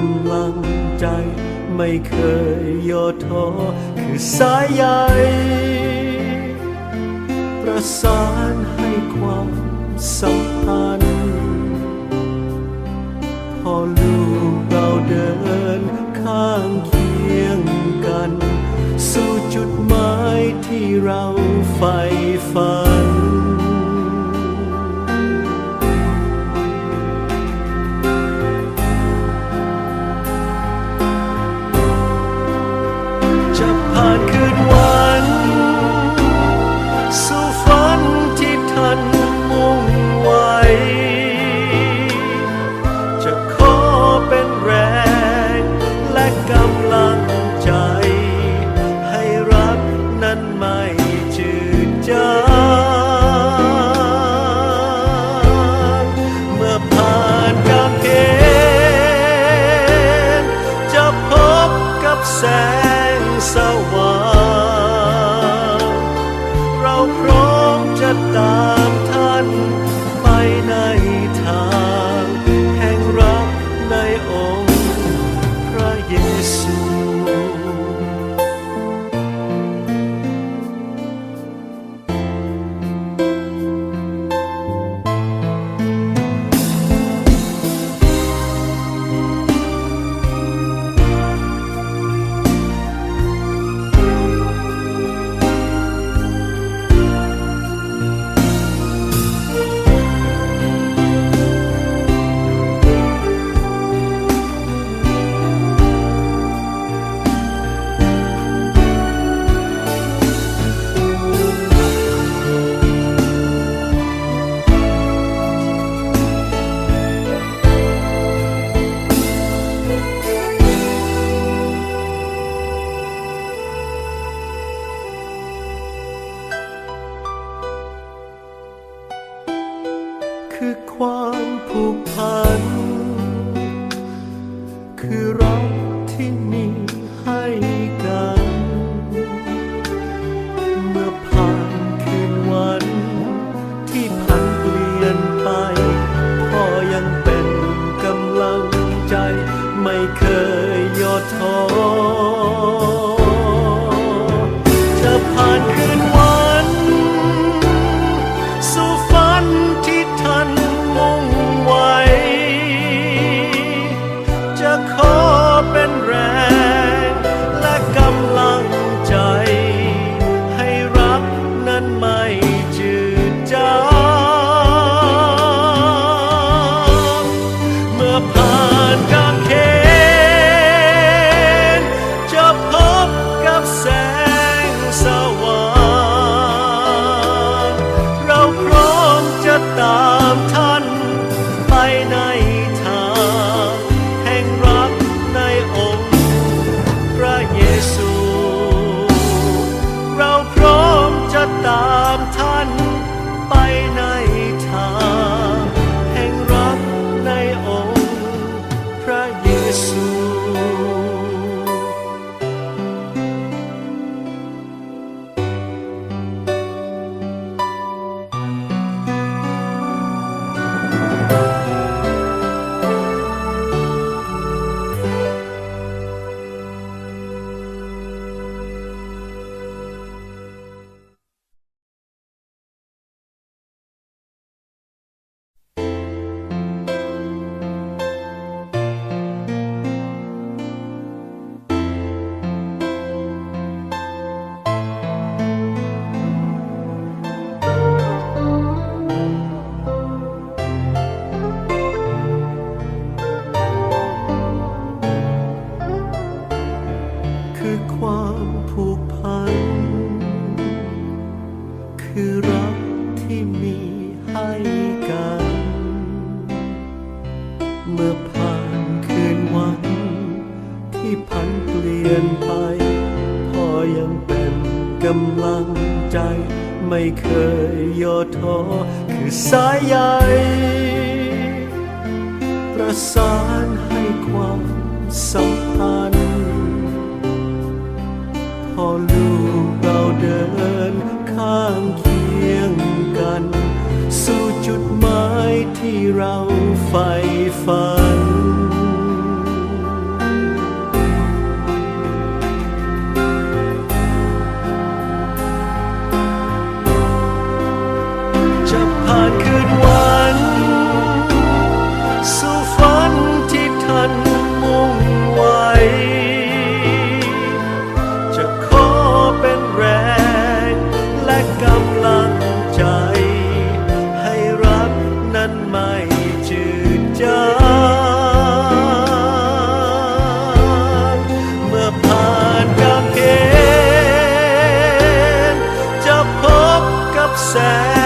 กำลังใจ ไม่เคยย่อท้อคือสายใยประสานให้ความสัมพันธ์พอลูกเราเดินข้างเคียงกัน สู่จุดหมายที่เราใฝ่ฝัน กับแสงสว่าง เราพร้อมจะตา คือความผูกพัน คือรัก เมื่อผ่านคืนวัน ที่ผันเปลี่ยนไป พอยังเป็นกำลังใจ ไม่เคยย่อท้อคือสายใยประสาน sad.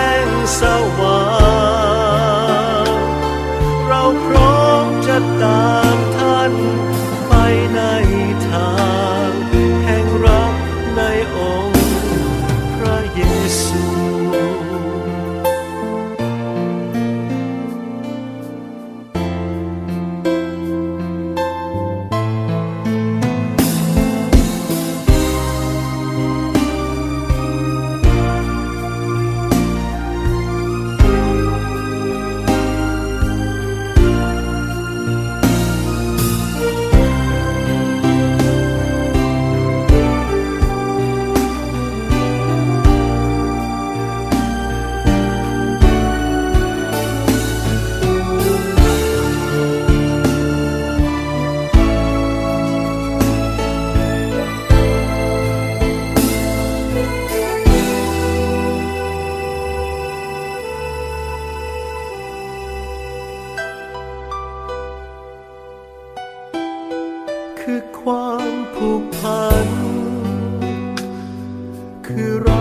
คือความผูกพัน คือรั